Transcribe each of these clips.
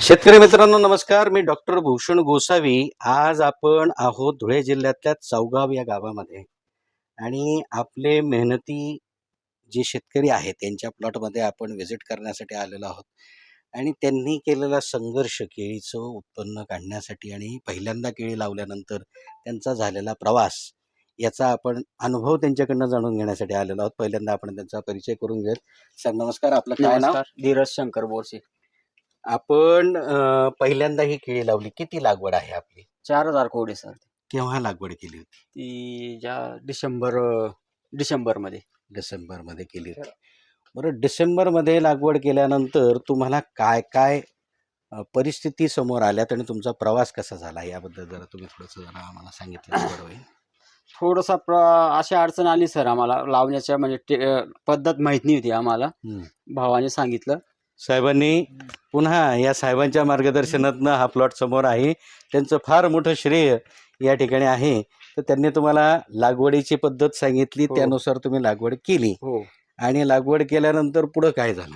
शेतकरी मित्रांनो नमस्कार. मी डॉक्टर भूषण गोसावी. आज आपण आहोत धुळे जिल्ह्यातल्या चौगाव या गावामध्ये. आणि आपले मेहनती जे शेतकरी आहेत त्यांच्या प्लॉटमध्ये आपण व्हिजिट करण्यासाठी आलेलो आहोत. आणि त्यांनी केलेला संघर्ष केळीचं उत्पन्न काढण्यासाठी आणि पहिल्यांदा केळी लावल्यानंतर त्यांचा झालेला प्रवास याचा आपण अनुभव त्यांच्याकडनं जाणून घेण्यासाठी आलेलो आहोत. पहिल्यांदा आपण त्यांचा परिचय करून घेऊयात. सर नमस्कार. आपलं काय नाव? धीरज शंकर बोरसे. आपण अं, पहिल्यांदा ही केळी लावली. किती लागवड आहे आपली? चार हजार कोडे सर. केव्हा लागवड केली होती? ती ज्या डिसेंबर डिसेंबरमध्ये डिसेंबरमध्ये केली होती. बरं डिसेंबरमध्ये लागवड केल्यानंतर तुम्हाला काय काय अं, परिस्थिती समोर आल्यात आणि तुमचा प्रवास कसा झाला? याबद्दल जरा तुम्ही थोडंसं जरा आम्हाला सांगितलं तर बरं होईल. थोडंसं प्र अशी अडचण आली सर आम्हाला. लावण्याच्या म्हणजे ते- अं, पद्धत माहीत नाही होती आम्हाला. हम्म. भावाने सांगितलं. साहेबांनी पुन्हा या साहेबांच्या मार्गदर्शनातनं हा प्लॉट समोर आहे. त्यांचं फार मोठं श्रेय या ठिकाणी आहे. तर त्यांनी तुम्हाला लागवडीची पद्धत सांगितली हो. त्यानुसार तुम्ही लागवड केली. हो. आणि लागवड केल्यानंतर पुढं काय झालं?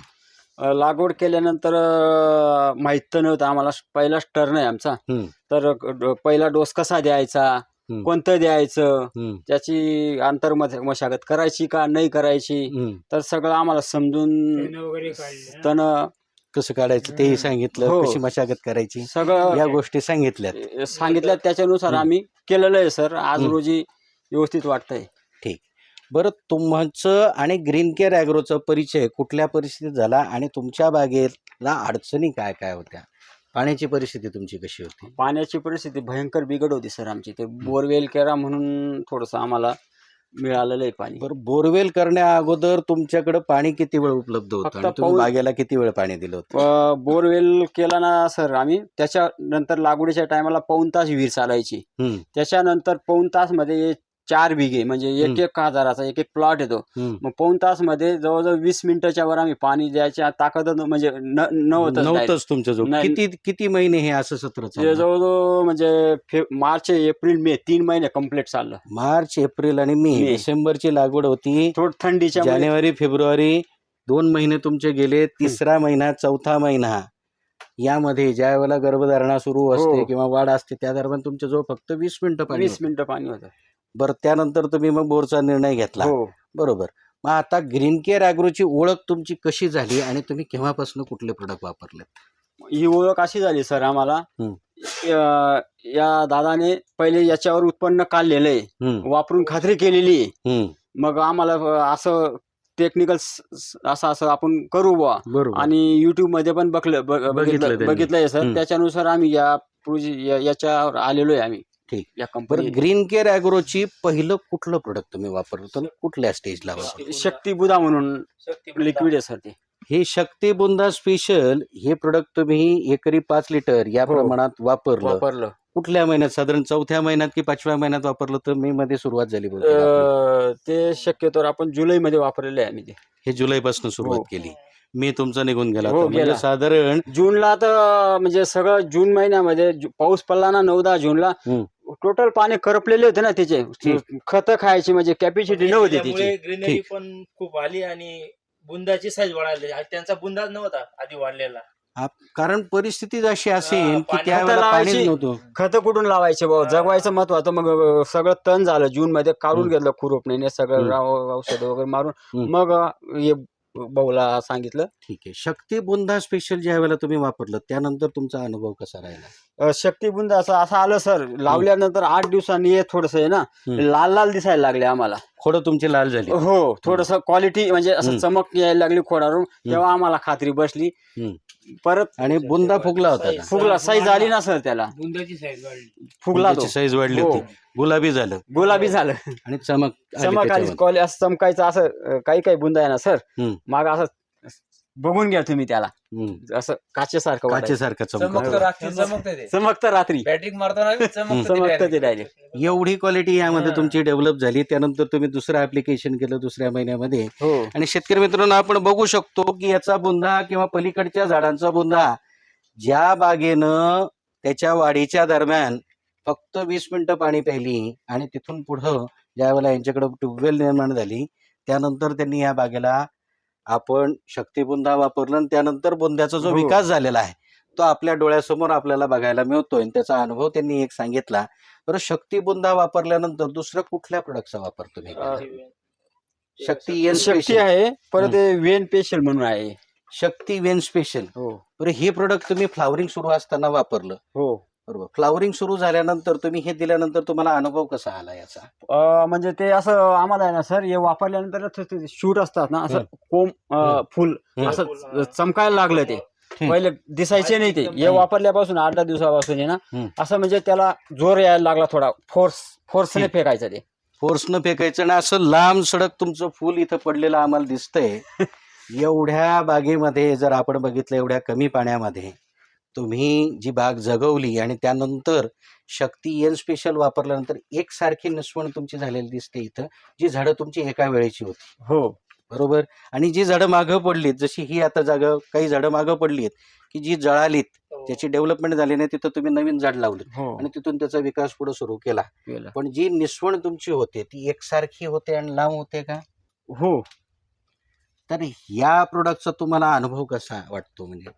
अं, लागवड केल्यानंतर अं, माहीत तर नव्हतं. आम्हाला पहिलाच टर्न आहे आमचा. हम्म. तर ड- पहिला डोस कसा द्यायचा? हम्म. कोणतं द्यायचं हम्म, त्याची अंतर्मत मशागत करायची का नाही करायची हम्म. तर सगळं आम्हाला समजून वगैरे काढले तण कसं काढायचं तेही सांगितलं हो. कशी मशागत करायची सगळं या गोष्टी सांगितल्यात सांगितलं त्याच्यानुसार. आम्ही केलेलं आहे सर आज हम्म. रोजी व्यवस्थित वाटतंय बरं तुमचं आणि ग्रीन केअर ॲग्रोचा परिचय कुठल्या परिस्थितीत झाला आणि तुमच्या बागेला अडचणी काय काय होत्या पाण्याची परिस्थिती तुमची कशी होती? पाण्याची परिस्थिती भयंकर बिघड होती सर आमची. ते बोरवेल केरा म्हणून थोडंसं आम्हाला मिळालेलं आहे पाणी. बरं बोरवेल करण्या अगोदर तुमच्याकडे पाणी किती वेळ उपलब्ध होतं? फक्त आणि तुम्ही पाऊस- बागेला किती वेळ पाणी दिलं होतं? अं, बोरवेल केला ना सर आम्ही. त्याच्यानंतर लागवडीच्या टायमाला पाऊन तास विहीर चालायची. हम्म, त्याच्यानंतर पाऊन तासमध्ये चार बिघे म्हणजे एक. एक हजाराचा एक एक प्लॉट येतो. मग पाऊन तासमध्ये जवळजवळ वीस मिनिटाच्या वर आम्ही पाणी द्यायच्या ताकद म्हणजे नव्हतंच तुमच्या. किती किती महिने हे असं सत्र? जवळजवळ म्हणजे मार्च एप्रिल मे तीन महिने कंप्लीट चाललं मार्च एप्रिल आणि मे. डिसेंबरची लागवड होती थोडं थंडीच्या जानेवारी फेब्रुवारी दोन महिने तुमचे गेले तिसरा महिना चौथा महिना यामध्ये ज्या वेळेला गर्भधारणा सुरू असते हो. किंवा वाढ असते त्या दरम्यान तुमच्या जवळ फक्त वीस मिनिटं पाणी वीस. मिनिटं पाणी होतं बरं त्यानंतर तुम्ही मग बोरचा निर्णय घेतला. हो. बरोबर. मग आता ग्रीन केअर अॅग्रोची ओळख तुमची कशी झाली आणि तुम्ही केव्हापासून कुठले प्रोडक्ट वापरले ही ओळख अशी झाली सर आम्हाला. हम्म. या- या दादाने पहिले याच्यावर उत्पन्न काढलेलं आहे. हम्म, वापरून खात्री केलेली आहे. हम्म, मग आम्हाला असं टेक्निकल असं असं आपण करू बुवा. बरोबर. आणि युट्यूबमध्ये पण बघलं बघ- बघितलं बघितलं त्यांनी. बघितलंय सर. हम्म. त्याच्यानुसार आम्ही या प्रोजे- या- याच्यावर आलेलो आहे आम्ही. ठीक. या बरं कंपनी ग्रीन केअर अॅग्रोची पहिलं कुठलं प्रोडक्ट तुम्ही वापरलं होतं आणि कुठल्या स्टेजला वापरलं शक्तिबुधा म्हणून लिक्विड आहे सर ते हे शक्ती बुंदा स्पेशल हे प्रोडक्ट तुम्ही एकरी पाच लिटर या हो. प्रमाणात वापरलं वापरलं कुठल्या महिन्यात साधारण चौथ्या महिन्यात की पाचव्या महिन्यात वापरलं तर मे मध्ये सुरुवात झाली बहुतेक आपली. अं, ते शक्यतो आपण जुलै मध्ये वापरलेले आहे आम्ही ते हे जुलैपासून सुरुवात हो. केली मे तुमचा निघून गेला हो, होता. म्हणजे गेला. साधारण जूनला तर म्हणजे सगळं जून महिन्यामध्ये जु- पाऊस पडला ना नऊ दहा जूनला हम्म. टोटल पाणी करपलेले होते ना त्याचे खत खायची म्हणजे कॅपॅसिटी नव्हती त्यामुळे त्याची ग्रीनरी ठीक. पण खूप आली आणि बुंदाची साईज वाढायला लागली. त्यांचा बुंदाच नव्हता आधी वाढलेला आप- कारण परिस्थिती अशी असेल की पाणी- त्यावेळेला आता पाणीच लावायची- नव्हतं खत कुठून लावायचे भाऊ हा. जगवायचं महत्वाचं मग अं, सगळं तण झालं जून मध्ये काढून हम्म. घेतलं खुरपणीने सगळं हम्म. औषध वगैरे मारून हम्म. मग अं, हे भाऊला सांगितलं. ठीक आहे. शक्ती बुंदा स्पेशल ज्या वेळेला तुम्ही वापरलं त्यानंतर तुमचा अनुभव कसा राहिला? अं, शक्तिबुंद असं असं आलं सर. लावल्यानंतर आठ दिवसांनी हे थोडस आहे ना हम्म. लाल लाल दिसायला लागले आम्हाला. खोडं तुमची लाल झाली. हो थोडस क्वालिटी म्हणजे असं हम्म. चमक यायला लागली खोडारून तेव्हा आम्हाला खात्री बसली. हम्म. परत आणि बुंदा फुगला होता का? फुगला साईज आली ना सर त्याला. बुंदाची साईज वाढली. फुगला तो. बुंदाची साईज वाढली हो. होती. गुलाबी झालं. गुलाबी झालं. आणि चमक आली चमक आली. क्वालिटी असं चमकायचं असं अं, काही काही बुंदा आहे ना सर. हम्म. माग असं बघून घ्या तुम्ही त्याला. असं काचेसारखं वाटायचं. काचेसारखं चमकत. रात्री चमकतं ते चमकतं रात्री बॅटिंग मारताना चमकतं चमकतं ते direct. direct. एवढी क्वालिटी यामध्ये हा. तुमची डेव्हलप झाली त्यानंतर तुम्ही दुसरं ऍप्लिकेशन केलं दुसऱ्या महिन्यामध्ये हो आणि शेतकरी मित्रांनो आपण बघू शकतो की याचा बुंदा किंवा पलीकडच्या झाडांचा बुंदा ज्या बागेनं त्याच्या वाढीच्या दरम्यान फक्त वीस मिनिटं पाणी प्यायली आणि तिथून पुढं ज्या वेळेला यांच्याकडे ट्यूबवेल निर्माण झाली त्यानंतर त्यांनी या बागेला आपण शक्तिबुंदा वापरलं आणि त्यानंतर बुंद्याचा जो हो. विकास झालेला आहे तो आपल्या डोळ्यासमोर आपल्याला बघायला मिळतोय आणि त्याचा अनुभव त्यांनी एक सांगितला. बरं शक्ती बुंदा वापरल्यानंतर दुसऱ्या कुठल्या प्रोडक्टचा वापर तुम्ही केला? शक्ती एन शक्ती स्पेशल आहे परत ते वेन पेशल म्हणून आहे. शक्ती वेन स्पेशल हो. बरं हे प्रोडक्ट तुम्ही फ्लावरिंग सुरू असताना वापरलं. हो. बरोबर फ्लावरिंग सुरू झाल्यानंतर तुम्ही हे दिल्यानंतर तुम्हाला अनुभव कसा आला याचा अं, म्हणजे ते असं आम्हाला आहे ना सर हे वापरल्यानंतर शूट असतात ना असं अं, हम्म. फुल हम्म. असं चमकायला लागलं ते हम्म. पहिले दिसायचे नाही ते हे हम्म. वापरल्यापासून आठ दहा दिवसापासून आहे ना. असं म्हणजे त्याला जोर यायला लागला थोडा फोर्स फोर्सने फेकायचं ते फोर्सनं फेकायचं ना असं लांब सडक तुमचं फुल इथं पडलेलं आम्हाला दिसतंय एवढ्या बागेमध्ये जर आपण बघितलं एवढ्या कमी पाण्यामध्ये तुम्ही जी बाग जगवली आणि त्यानंतर शक्ती एन स्पेशल वापरल्यानंतर एकसारखी निसवण तुमची झालेली दिसते इथं जी झाडं तुमची एका वेळेची होती. हो. बरोबर? आणि जी झाडं मागं पडलीत जशी ही आता जागा काही झाडं मागं पडलीत की जी जळालीत त्याची डेव्हलपमेंट झाली नाही तिथं तुम्ही नवीन झाड लावलं हो. आणि तिथून त्याचा विकास पुढे सुरू केलं. पण जी निसवण तुमची होते ती एकसारखी होते आणि लांब होते का? हो. तर या प्रोडक्टचा तुम्हाला अनुभव कसा वाटतो म्हणजे?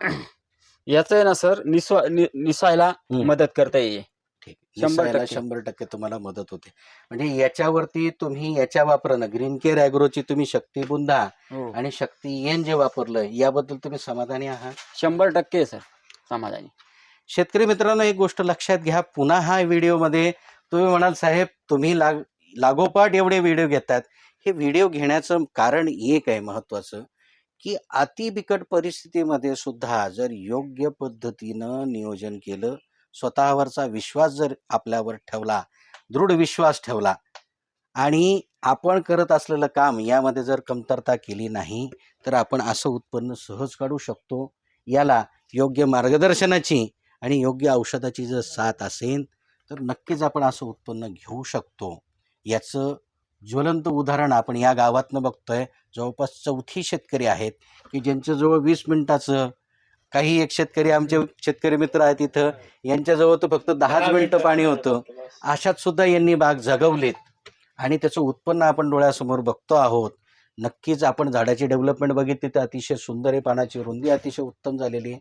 याचं आहे ना सर निस्वा नि- निसायला हम्म. मदत करता येईल. ठीक. शंभर टक्के. शंभर टक्के तुम्हाला मदत होते. म्हणजे याच्यावरती तुम्ही याच्या वापरानं ग्रीन केअर ॲग्रोची तुम्ही शक्ती बुंदा हो. आणि शक्ती एन जे वापरलं याबद्दल तुम्ही समाधानी आहात? शंभर टक्के सर समाधानी. शेतकरी मित्रांनो एक गोष्ट लक्षात घ्या. पुन्हा हा व्हिडिओमध्ये तुम्ही म्हणाल साहेब तुम्ही लाग लागोपाठ एवढे व्हिडिओ घेतात. हे व्हिडिओ घेण्याचं कारण एक आहे महत्त्वाचं. की अति बिकट परिस्थितीमध्ये सुद्धा जर योग्य पद्धतीनं नियोजन केलं स्वतःवरचा विश्वास जर आपल्यावर ठेवला दृढ विश्वास ठेवला आणि आपण करत असलेलं काम यामध्ये जर कमतरता केली नाही तर आपण असं उत्पन्न सहज काढू शकतो. याला योग्य मार्गदर्शनाची आणि योग्य औषधाची जर साथ असेल तर नक्कीच आपण असं उत्पन्न घेऊ शकतो. याचं ज्वलंत उदाहरण आपण या गावातनं बघतोय. जवळपास चौथी शेतकरी आहेत की ज्यांच्याजवळ वीस मिनिटाचं काही एक शेतकरी आमचे शेतकरी मित्र आहेत इथं यांच्याजवळ तर फक्त दहाच मिनिटं पाणी होतं. अशात सुद्धा यांनी बाग जगवलीत. आणि त्याचं उत्पन्न आपण डोळ्यासमोर बघतो आहोत. नक्कीच आपण झाडाची डेव्हलपमेंट बघितली तर अतिशय सुंदर आहे. पानाची रुंदी अतिशय उत्तम झालेली आहे.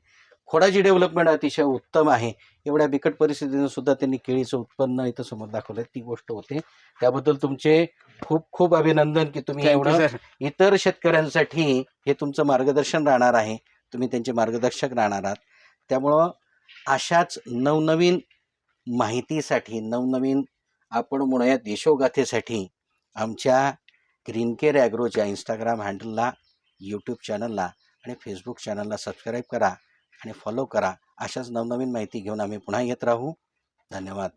खोडाची डेव्हलपमेंट अतिशय उत्तम आहे. एवढ्या बिकट परिस्थितीनं सुद्धा त्यांनी केळीचं उत्पन्न इथं समोर दाखवलं ती गोष्ट होते. त्याबद्दल तुमचे खूप खूप अभिनंदन की तुम्ही एवढं इतर शेतकऱ्यांसाठी हे तुमचं मार्गदर्शन राहणार आहे. तुम्ही त्यांचे मार्गदर्शक राहणार आहात. त्यामुळं अशाच नवनवीन माहितीसाठी नवनवीन आपण म्हणूयात यशोगाथेसाठी आमच्या ग्रीन केअर ॲग्रोच्या इंस्टाग्राम हँडलला यूट्यूब चॅनलला आणि फेसबुक चॅनलला सबस्क्राईब करा. आणि फॉलो करा. अशाच नवनवीन माहिती घेऊन आम्ही पुन्हा येत राहू. धन्यवाद.